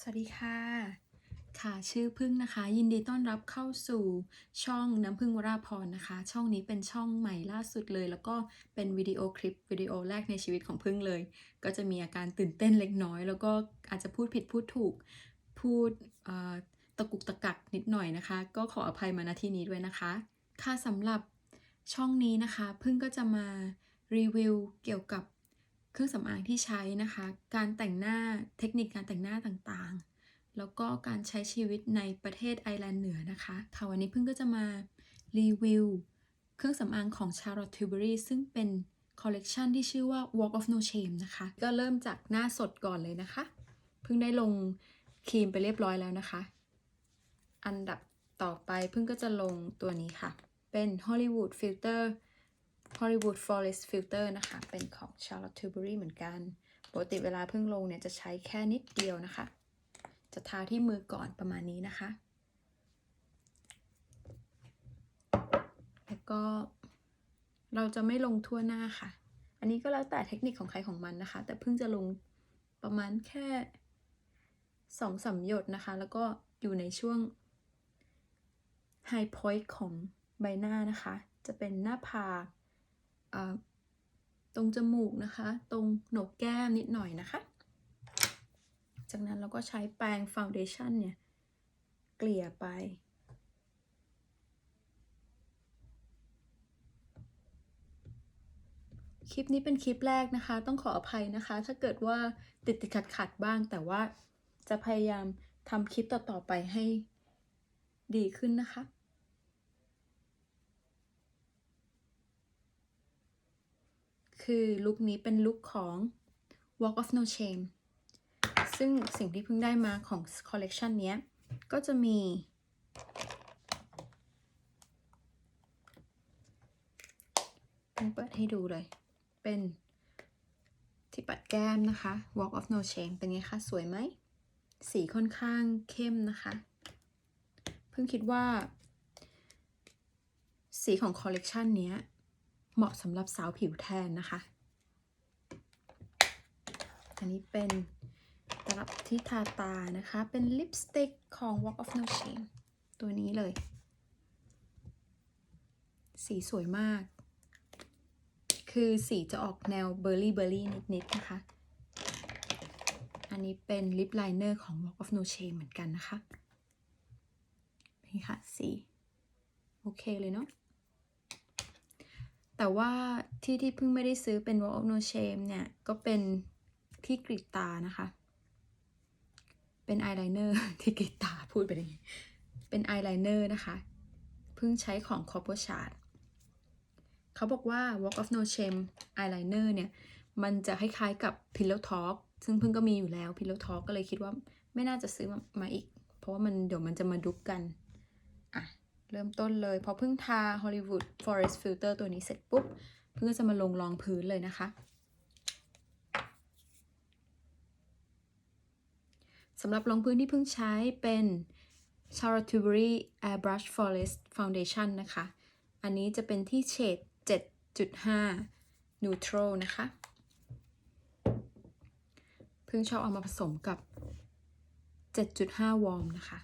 สวัสดีค่ะ ค่ะชื่อพึ่งนะคะ ยินดีต้อนรับเข้าสู่ช่องน้ำพึ่งวราพรนะคะ ช่องนี้เป็นช่องใหม่ล่าสุดเลย แล้วก็เป็นวิดีโอคลิปวิดีโอแรกในชีวิตของพึ่งเลย ก็จะมีอาการตื่นเต้นเล็กน้อย แล้วก็อาจจะพูดผิดพูดถูกพูดเอ่อตะกุกตะกักนิดหน่อยนะคะ ก็ขออภัยมาณที่นี้ด้วยนะคะ ค่ะสำหรับช่องนี้นะคะ พึ่งก็จะมารีวิวเกี่ยวกับ เครื่องสำอางที่ใช้นะคะ การแต่งหน้าเทคนิคการแต่งหน้าต่างๆ แล้วก็การใช้ชีวิตในประเทศไอร์แลนด์เหนือนะคะ ค่ะวันนี้เพึ่งก็จะมารีวิวเครื่องสำอางของ Charlotte Tilbury ซึ่งเป็นคอลเลกชันที่ชื่อว่า Walk of No Shame นะคะ ก็เริ่มจากหน้าสดก่อนเลยนะคะ เพิ่งได้ลงครีมไปเรียบร้อยแล้วนะคะ อันดับต่อไปเพิ่งก็จะลงตัวนี้ค่ะ เป็น Hollywood Filter Hollywood Forest Filter นะคะ เป็นของ Charlotte Tilbury เหมือนกัน ปกติเวลาเพิ่งลงเนี่ยจะใช้แค่นิดเดียวนะคะ จะทาที่มือก่อนประมาณนี้นะคะ แล้วก็เราจะไม่ลงทั่วหน้าค่ะ อันนี้ก็แล้วแต่เทคนิคของใครของมันนะคะ แต่เพิ่งจะลงประมาณแค่สองสามหยดนะคะ แล้วก็อยู่ในช่วง High Point ของใบหน้านะคะ จะเป็นหน้าผาก ตรงจมูกนะคะ ตรงโหนกแก้มนิดหน่อยนะคะ จากนั้นเราก็ใช้แปรงฟาวเดชั่นเนี่ย เกลี่ยไปคลิปนี้เป็นคลิปแรกนะคะ ต้องขออภัยนะคะ ถ้าเกิดว่าติดติดขัดขัดบ้าง แต่ว่าจะพยายามทำคลิปต่อๆไปให้ดีขึ้นนะคะ คือลุคนี้เป็นลุคของ Walk of No Shame ซึ่งสิ่งที่เพิ่งได้มาของคอลเลกชันนี้ก็จะมีเพิ่งเปิดให้ดูเลย เป็นที่ปัดแก้มนะคะ Walk of No Shame เป็นไงคะ สวยไหม สีค่อนข้างเข้มนะคะ เพิ่งคิดว่า สีของคอลเลกชันนี้ เหมาะสำหรับสาวผิวแทนนะคะ อันนี้เป็นตลับที่ทาตานะคะ เป็นลิปสติกของ Walk of No Shame ตัวนี้เลย สีสวยมาก คือสีจะออกแนวเบอร์รี่เบอร์รี่นิดๆนะคะ อันนี้เป็นลิปไลเนอร์ของ Walk of No Shame เหมือนกันนะคะ นี่ค่ะ สี โอเคเลยเนาะ แต่ว่าที่ที่เพิ่งไม่ได้ซื้อเป็น Walk of No Shame เนี่ย ก็เป็นที่กรีดตานะคะ เป็นอายไลเนอร์ที่กรีดตาพูดไปเลยเป็นอายไลเนอร์นะคะ เพิ่งใช้ของ c o r p o s h a r d เขาบอกว่า Walk of No Shame Eyeliner เนี่ย มันจะคล้ายๆกับ Pillow Talk ซึ่งเพิ่งก็มีอยู่แล้ว Pillow Talk ก็เลยคิดว่าไม่น่าจะซื้อมามาอีก เพราะว่ามันเดี๋ยวมันจะมาดุกกัน อะ เริ่มต้นเลย พอเพิ่งทา Hollywood Forest Filter ตัวนี้เสร็จปุ๊บ เพิ่งจะมาลงรองพื้นเลยนะคะสำหรับรองพื้นที่เพิ่งใช้เป็น c h a r l o t t e b u r y Airbrush Forest Foundation นะคะ อันนี้จะเป็นที่เฉด 7.5 Neutral นะคะ เพิ่งชอบเอามาผสมกับ 7.5 Warm นะคะ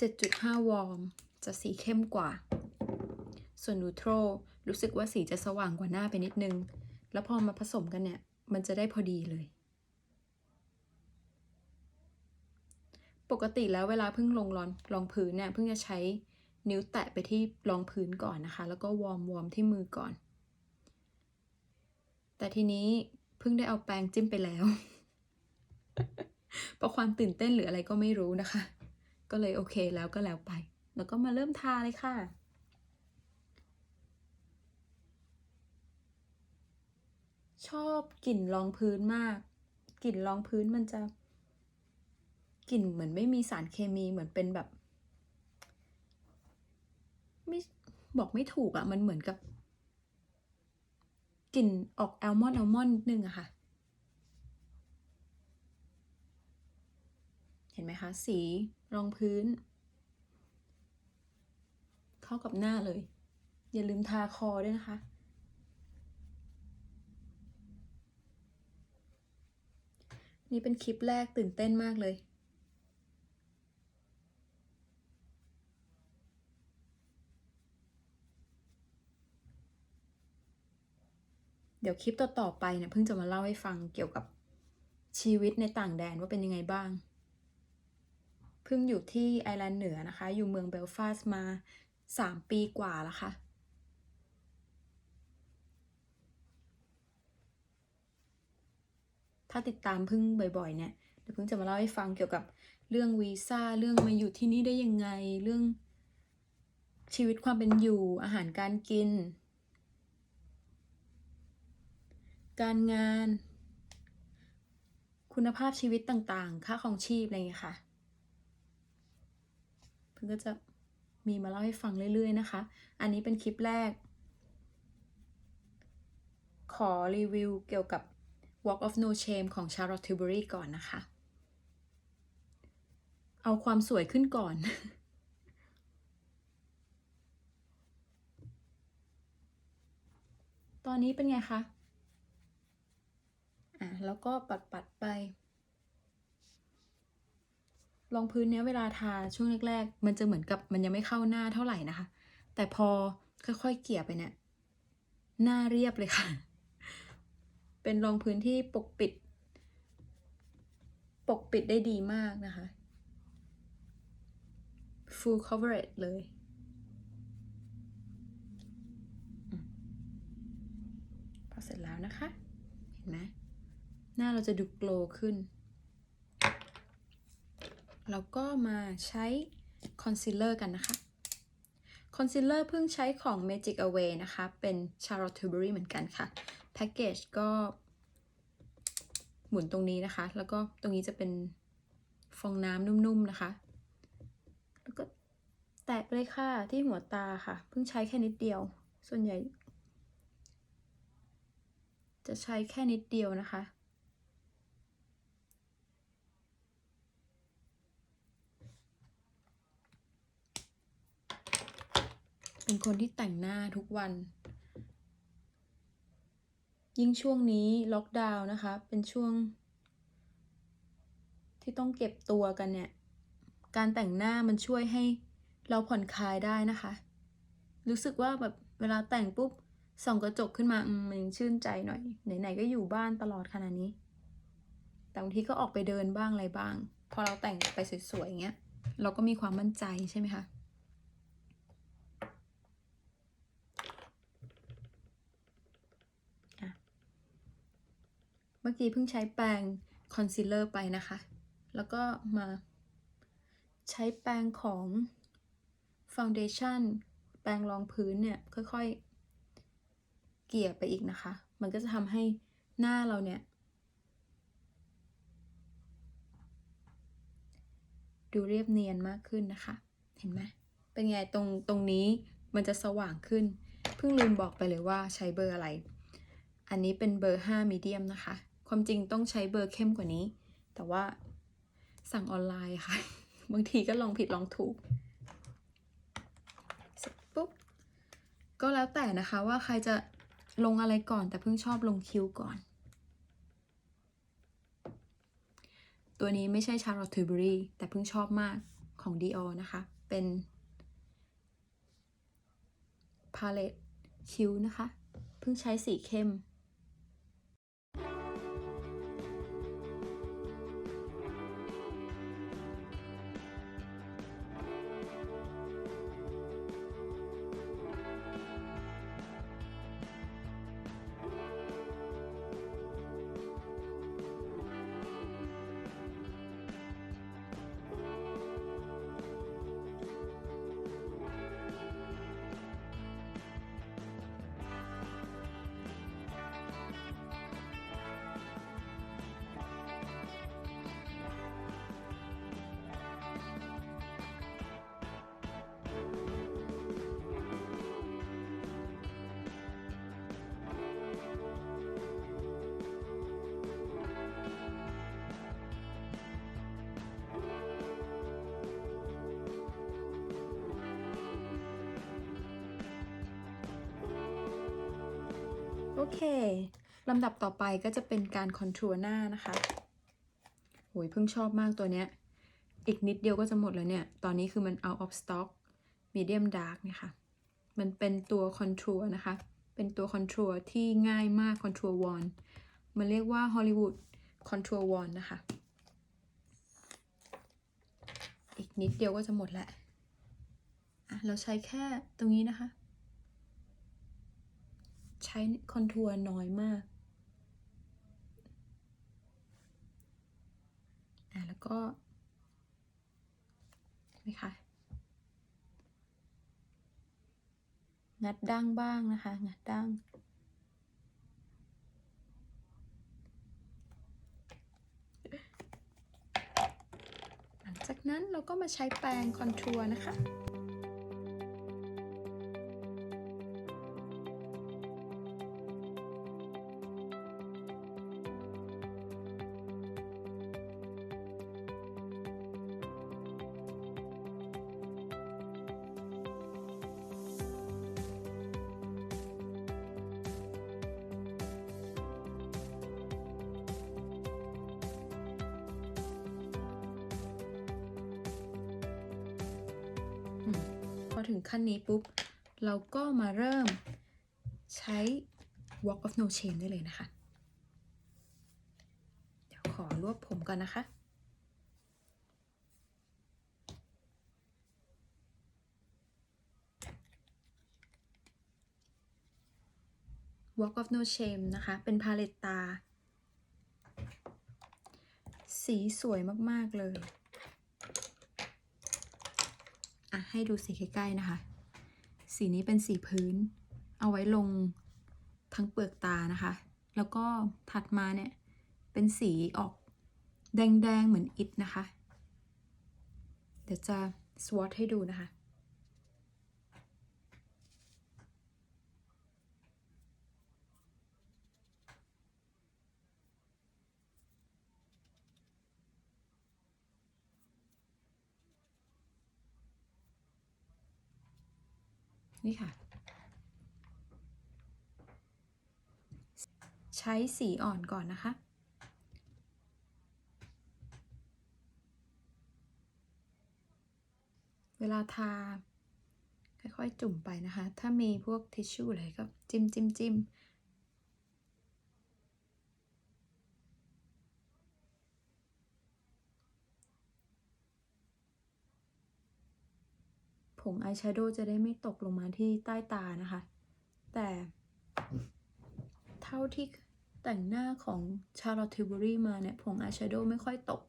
7.5 Warm จะสีเข้มกว่า ส่วน Neutral รู้สึกว่าสีจะสว่างกว่าหน้าไปนิดนึง แล้วพอมาผสมกันเนี่ย มันจะได้พอดีเลย ปกติแล้วเวลาเพิ่งลงรองรองพื้นเนี่ยเพิ่งจะใช้นิ้วแตะไปที่รองพื้นก่อนนะคะ แล้วก็วอร์มวอร์มที่มือก่อน แต่ทีนี้เพิ่งได้เอาแปรงจิ้มไปแล้ว เพราะความตื่นเต้นหรืออะไรก็ไม่รู้นะคะ ก็เลยโอเคแล้วก็แล้วไป แล้วก็มาเริ่มทาเลยค่ะชอบกลิ่นรองพื้นมาก กลิ่นรองพื้นมันจะ กลิ่นเหมือนไม่มีสารเคมีเหมือนเป็นแบบ ไม่บอกไม่ถูกอะ่ะ มันเหมือนกับ กลิ่นออกแอลมอนด์แอลมอนด์นิดนึงอะค่ะ ห็นไหมคะ สีรองพื้น เข้ากับหน้าเลย อย่าลืมทาคอด้วยนะคะ นี่เป็นคลิปแรกตื่นเต้นมากเลยเดี๋ยวคลิปต่อๆไปเนี่ยเพิ่งจะมาเล่าให้ฟังเกี่ยวกับชีวิตในต่างแดนว่าเป็นยังไงบ้าง พิ่งอยู่ที่ไอร์แลนด์เหนือนะคะ อยู่เมืองเบลฟาสต์มาสามปีกว่าแล้วค่ะ ถ้าติดตามพึ่งบ่อยๆ เนี่ยเดี๋ยวพึ่งจะมาเล่าให้ฟังเกี่ยวกับเรื่องวีซ่าเรื่องมาอยู่ที่นี่ได้ยังไงเรื่องชีวิตความเป็นอยู่อาหารการกิน การงาน คุณภาพชีวิตต่างๆ ค่าของชีพอะไรอย่างเงี้ยค่ะ พิ่งก็จะมีมาเล่าให้ฟังเรื่อยๆนะคะ อันนี้เป็นคลิปแรก ขอรีวิวเกี่ยวกับ Walk of No Shame ของ Charlotte Tilbury ก่อนนะคะ เอาความสวยขึ้นก่อน ตอนนี้เป็นไงคะ อะ แล้วก็ปัดปัดๆไป รองพื้นเนี้ยเวลาทาช่วงแรกๆ มันจะเหมือนกับมันยังไม่เข้าหน้าเท่าไหร่นะคะ แต่พอค่อยๆเกลี่ยไปเนี่ยหน้าเรียบเลยค่ะ เป็นรองพื้นที่ปกปิด ปกปิดได้ดีมากนะคะ full coverage เลย พอเสร็จแล้วนะคะ เห็นไหมหน้าเราจะดูโกลว์ขึ้น แล้วก็มาใช้คอนซีลเลอร์กันนะคะคอนซีลเลอร์เพิ่งใช้ของ Magic Away นะคะ เป็น Charlotte Tilbury เหมือนกันค่ะ แพ็กเกจก็หมุนตรงนี้นะคะ แล้วก็ตรงนี้จะเป็นฟองน้ำนุ่มๆนะคะ แล้วก็แตะเลยค่ะที่หัวตาค่ะ เพิ่งใช้แค่นิดเดียว ส่วนใหญ่ จะใช้แค่นิดเดียวนะคะ เป็นคนที่แต่งหน้าทุกวัน ยิ่งช่วงนี้ล็อกดาวน์นะคะ เป็นช่วง ที่ต้องเก็บตัวกันเนี่ย การแต่งหน้ามันช่วยให้เราผ่อนคลายได้นะคะ รู้สึกว่าแบบเวลาแต่งปุ๊บส่องกระจกขึ้นมาอืมมันยังชื่นใจหน่อย ไหนๆก็อยู่บ้านตลอดขนาดนี้ แต่บางทีก็ออกไปเดินบ้างอะไรบ้าง พอเราแต่งไปสวยๆอย่างเงี้ย เราก็มีความมั่นใจใช่ไหมคะ เมื่อกี้เพิ่งใช้แปรงคอนซีลเลอร์ไปนะคะ แล้วก็มาใช้แปรงของฟ u n เดชั่นแปรงรองพื้นเนี่ย ค่อยๆ เกลี่ยไปอีกนะคะ มันก็จะทำให้หน้าเราเนี่ย ดูเรียบเนียนมากขึ้นนะคะ เห็นไหมเป็นไงตรงตรงนี้มันจะสว่างขึ้น เพิ่งลืมบอกไปเลยว่าใช้เบอร์อะไร อันนี้เป็นเบอร์ 5 มีเดียมนะคะ ความจริงต้องใช้เบอร์เข้มกว่านี้ แต่ว่าสั่งออนไลน์ค่ะ บางทีก็ลองผิดลองถูกเสร็จปุ๊บ ก็แล้วแต่นะคะว่าใครจะลงอะไรก่อน แต่เพิ่งชอบลงคิ้วก่อน ตัวนี้ไม่ใช่ Charlotte Tilbury แต่เพิ่งชอบมากของ Dior นะคะ เป็นพาเลตคิ้วนะคะ เพิ่งใช้สีเข้ม โอเคลำดับต่อไปก็จะเป็นการคอนทัวร์หน้านะคะโหยเพิ่งชอบมากตัวเนี้ย อีกนิดเดียวก็จะหมดแล้วเนี่ย ตอนนี้คือมัน out of stock medium dark เนี่ยค่ะ มันเป็นตัว contour นะคะ เป็นตัว contour ที่ง่ายมาก contour wand มันเรียกว่า Hollywood contour wand นะคะ อีกนิดเดียวก็จะหมดแล้วอะเราใช้แค่ตรงนี้นะคะ ใช้คอนทัวร์น้อยมากอะแล้วก็นี่ค่ะงัดดั้งบ้างนะคะ งัดดั้งหลังจากนั้นเราก็มาใช้แปรงคอนทัวร์นะคะ อถึงขั้นนี้ปุ๊บ เราก็มาเริ่มใช้ walk of no shame ได้เลยนะคะ เดี๋ยวขอรวบผมก่อนนะคะ walk of no shame นะคะ เป็นพาเลตตา สีสวยมาก ๆ เลย อะ ให้ดูสีใกล้ๆนะคะ สีนี้เป็นสีพื้น เอาไว้ลงทั้งเปลือกตานะคะ แล้วก็ถัดมาเนี่ยเป็นสีออกแดงๆเหมือนอิฐนะคะ เดี๋ยวจะสวอตให้ดูนะคะ นี่ค่ะ ใช้สีอ่อนก่อนนะคะ เวลาทา ค่อยๆ จุ่มไปนะคะ ถ้ามีพวกทิชชู่อะไรก็จิ้มจิ้มจิ้มม งอายแชโดว์จะได้ไม่ตกลงมาที่ใต้ตานะคะ แต่เท่าที่แต่งหน้าของ Charlotte Tilbury มาเนี่ย ผงอายแชโดว์ไม่ค่อยตก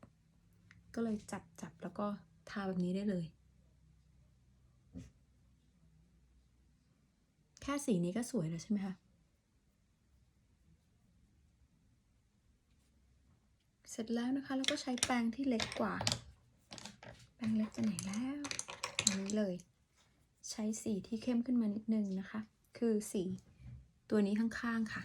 ก็เลยจับจับแล้วก็ทาแบบนี้ได้เลย แค่สีนี้ก็สวยแล้วใช่ไหมคะเสร็จแล้วนะคะ แล้วก็ใช้แปรงที่เล็กกว่า แปรงเล็กจะไหนแล้วอันนี้เลย ใช้สีที่เข้มขึ้นมานิดนึงนะคะ คือสีตัวนี้ข้างๆค่ะ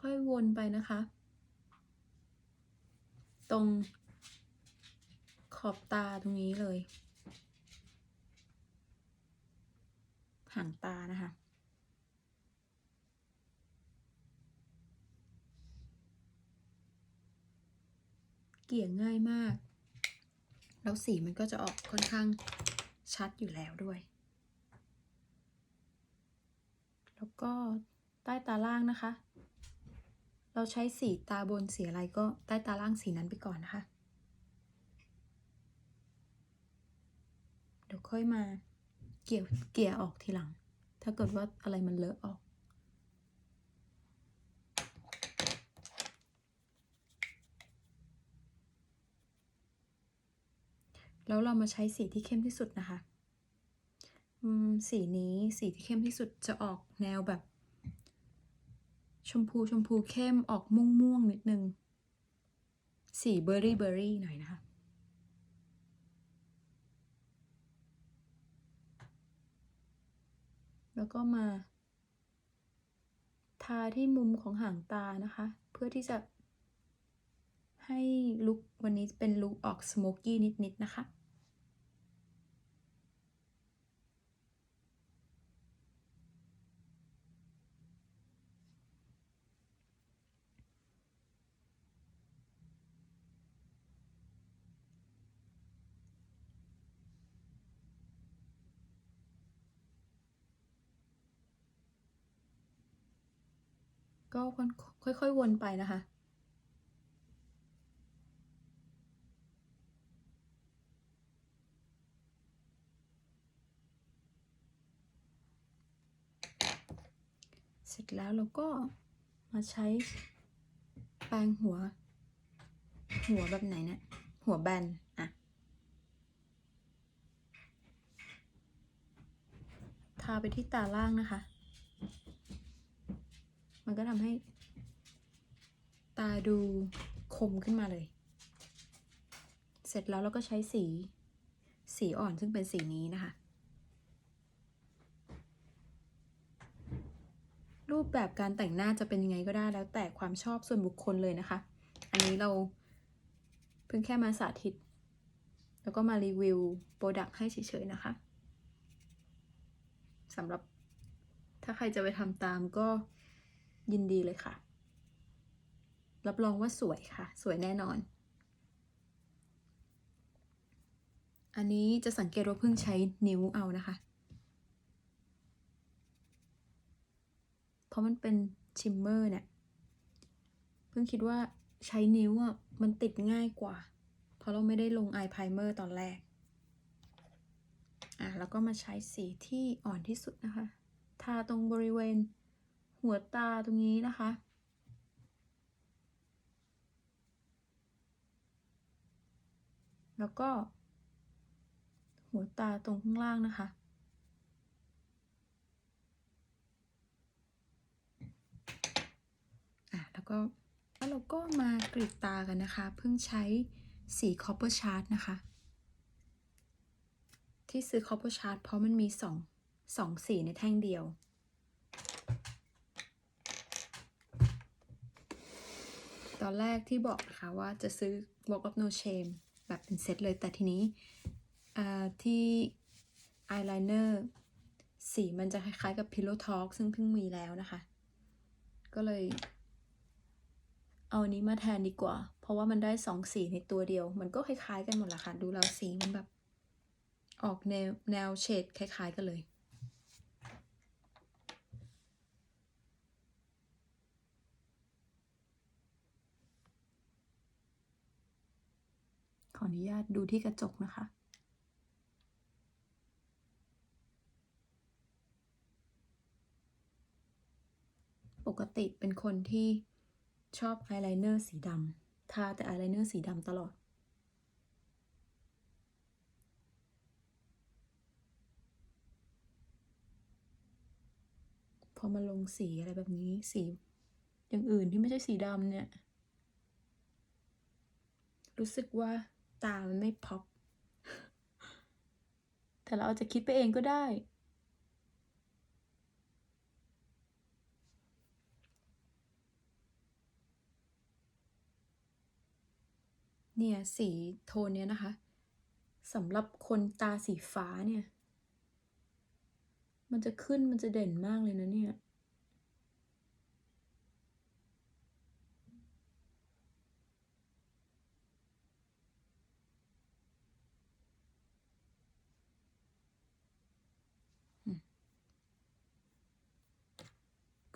ค่อยๆวนไปนะคะ ตรงขอบตาตรงนี้เลยหางตานะคะ เกี่ยง่ายมาก แล้วสีมันก็จะออกค่อนข้างชัดอยู่แล้วด้วย แล้วก็ใต้ตาล่างนะคะ เราใช้สีตาบนสีอะไรก็ใต้ตาล่างสีนั้นไปก่อนนะคะ เดี๋ยวค่อยมาเกี่ยวเกี่ยออกทีหลัง ถ้าเกิดว่าอะไรมันเลอะออก แล้วเรามาใช้สีที่เข้มที่สุดนะคะสีนี้สีที่เข้มที่สุดจะออกแนวแบบ ชมพูชมพูเข้มออกม่วงม่วงนิดนึง สีเบอร์รี่เบอร์รี่หน่อยนะคะ แล้วก็มา ทาที่มุมของหางตานะคะ เพื่อที่จะให้ลุควันนี้เป็นลุคออกสโมกกี้นิดๆนะคะ ก็ค่อยๆวนไปนะคะ เสร็จแล้วเราก็มาใช้แปรงหัว หัวแบบไหนเนะี่ยหัวแบนอะทาไปที่ตาล่างนะคะ มันก็ทำให้ ตาดูคมขึ้นมาเลย เสร็จแล้วเราก็ใช้สี สีอ่อนซึ่งเป็นสีนี้นะคะ รูปแบบการแต่งหน้าจะเป็นยังไงก็ได้แล้วแต่ความชอบส่วนบุคคลเลยนะคะ อันนี้เราเพิ่งแค่มาสาธิต แล้วก็มารีวิวโปรดักต์ให้เฉยๆนะคะสำหรับถ้าใครจะไปทำตามก็ ยินดีเลยค่ะ รับรองว่าสวยค่ะ สวยแน่นอน อันนี้จะสังเกตว่าเพิ่งใช้นิ้วเอานะคะ เพราะมันเป็นชิมเมอร์เนี่ย เพิ่งคิดว่าใช้นิ้วอะมันติดง่ายกว่า เพราะเราไม่ได้ลงอายไพรเมอร์ตอนแรก อะแล้วก็มาใช้สีที่อ่อนที่สุดนะคะ ทาตรงบริเวณ หัวตาตรงนี้นะคะ แล้วก็ หัวตาตรงข้างล่างนะคะ อะ แล้วก็แล้วเราก็มากรีดตากันนะคะ เพิ่งใช้สีคอปเปอร์ชาร์ตนะคะ ที่ซื้อคอปเปอร์ชาร์ตเพราะมันมีสองสองสีในแท่งเดียว ตอนแรกที่บอกนะคะว่าจะซื้อ Walk of No Shame แบบเป็นเซตเลย แต่ทีนี้ที่อายไลเนอร์สีมันจะคล้ายๆกับ Pillow Talk ซึ่งเพิ่งมีแล้วนะคะ ก็เลย เอาอันนี้มาแทนดีกว่า เพราะว่ามันได้สองสีในตัวเดียว มันก็คล้ายๆกันหมดแหละค่ะ ดูแล้วสีมันแบบ ออกแนวแนวเฉดคล้าย ๆ กันเลย ออนุญาตดูที่กระจกนะคะ ปกติเป็นคนที่ชอบอายไลเนอร์สีดำทาแต่อายไลเนอร์สีดำตลอด พอมาลงสีอะไรแบบนี้สีอย่างอื่นที่ไม่ใช่สีดำเนี่ย รู้สึกว่า ตามันไม่พอปแต่เราอาจจะคิดไปเองก็ได้ เนี่ยสีโทนเนี้ยนะคะสำหรับคนตาสีฟ้าเนี่ย มันจะขึ้นมันจะเด่นมากเลยนะเนี่ย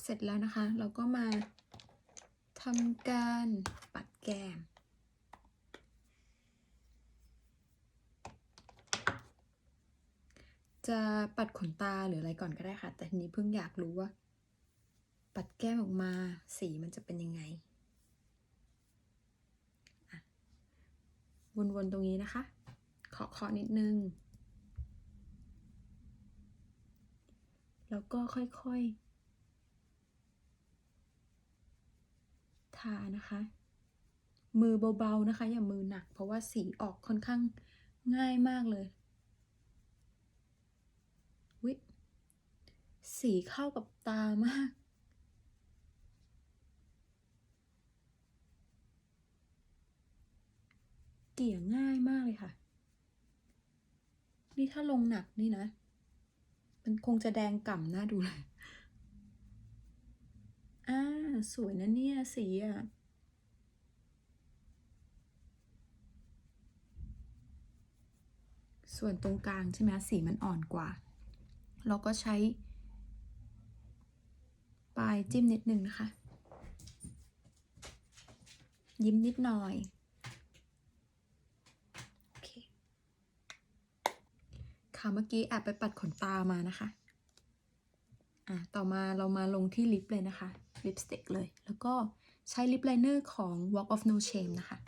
เสร็จแล้วนะคะ เราก็มาทำการปัดแก้มจะปัดขนตาหรืออะไรก่อนก็ได้ค่ะ แต่ทีนี้เพิ่งอยากรู้ว่า ปัดแก้มออกมาสีมันจะเป็นยังไงวนๆตรงนี้นะคะเคาะเคาะนิดนึง แล้วก็ค่อยๆ ทานะคะ มือเบาๆนะคะ อย่ามือหนัก เพราะว่าสีออกค่อนข้างง่ายมากเลยวิสีเข้ากับตามากเกี่ยง่ายมากเลยค่ะ นี่ถ้าลงหนักนี่นะ มันคงจะแดงก่ำหน้าดูเลย อ่า สวยนะเนี่ย สีอะ ส่วนตรงกลางใช่ไหมสีมันอ่อนกว่า เราก็ใช้ ปลายจิ้มนิดนึงนะคะ ยิ้มนิดหน่อยโอเคค่ะเมื่อกี้แอบไปปัดขนตามานะคะ อะต่อมาเรามาลงที่ลิปเลยนะคะ ลิปสติกเลย แล้วก็ใช้ลิปไลเนอร์ของ Walk of No Shame นะคะ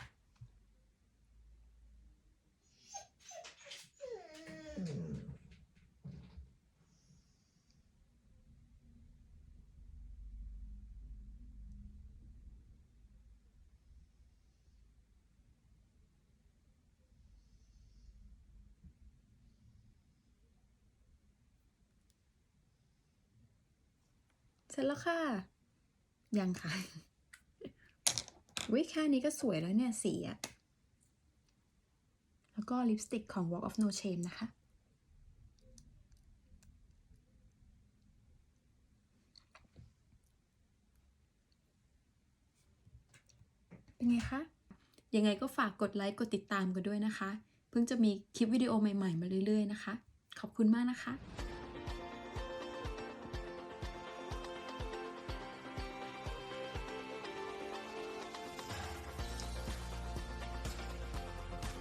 ร็จแล้วค่ะ ยังค่ะวิแค่นี้ก็สวยแล้วเนี่ย สีอะแล้วก็ลิปสติกของ Walk of No Shame นะคะ เป็นไงคะ ยังไงก็ฝากกดไลค์ กดติดตามกันด้วยนะคะ เพิ่งจะมีคลิปวิดีโอใหม่ ๆ มาเรื่อย ๆ นะคะ ขอบคุณมากนะคะ